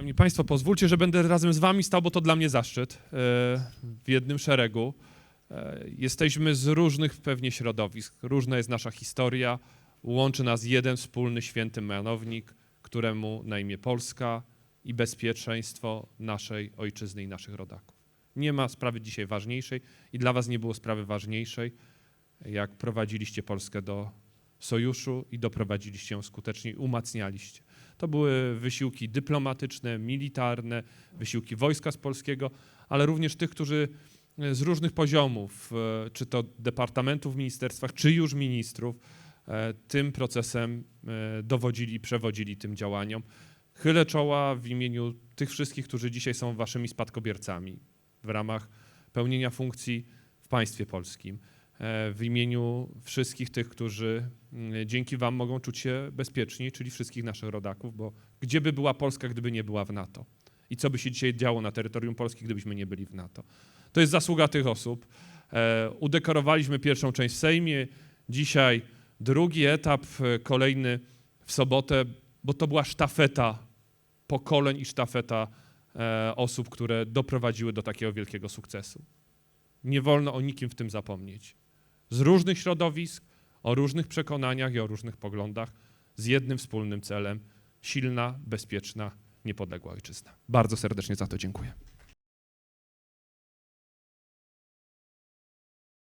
Szanowni Państwo, pozwólcie, że będę razem z Wami stał, bo to dla mnie zaszczyt e, w jednym szeregu. E, Jesteśmy z różnych pewnie środowisk, różna jest nasza historia, łączy nas jeden wspólny święty mianownik, któremu na imię Polska i bezpieczeństwo naszej ojczyzny i naszych rodaków. Nie ma sprawy dzisiaj ważniejszej i dla Was nie było sprawy ważniejszej, jak prowadziliście Polskę do sojuszu i doprowadziliście ją skutecznie umacnialiście. To były wysiłki dyplomatyczne, militarne, wysiłki wojska z polskiego, ale również tych, którzy e, z różnych poziomów, e, czy to departamentów w ministerstwach, czy już ministrów, e, tym procesem dowodzili przewodzili tym działaniom. Chylę czoła w imieniu tych wszystkich, którzy dzisiaj są waszymi spadkobiercami w ramach pełnienia funkcji w państwie polskim. E, W imieniu wszystkich tych, którzy mm, dzięki Wam mogą czuć się bezpieczni, czyli wszystkich naszych rodaków, bo gdzie by była Polska, gdyby nie była w NATO? I co by się dzisiaj działo na terytorium Polski, gdybyśmy nie byli w NATO? To jest zasługa tych osób. E, Udekorowaliśmy pierwszą część w Sejmie, dzisiaj drugi etap, e, kolejny w sobotę, bo to była sztafeta pokoleń i sztafeta osób, które doprowadziły do takiego wielkiego sukcesu. Nie wolno o nikim w tym zapomnieć. Z różnych środowisk, o różnych przekonaniach i o różnych poglądach, z jednym wspólnym celem silna, bezpieczna, niepodległa ojczyzna. Bardzo serdecznie za to dziękuję.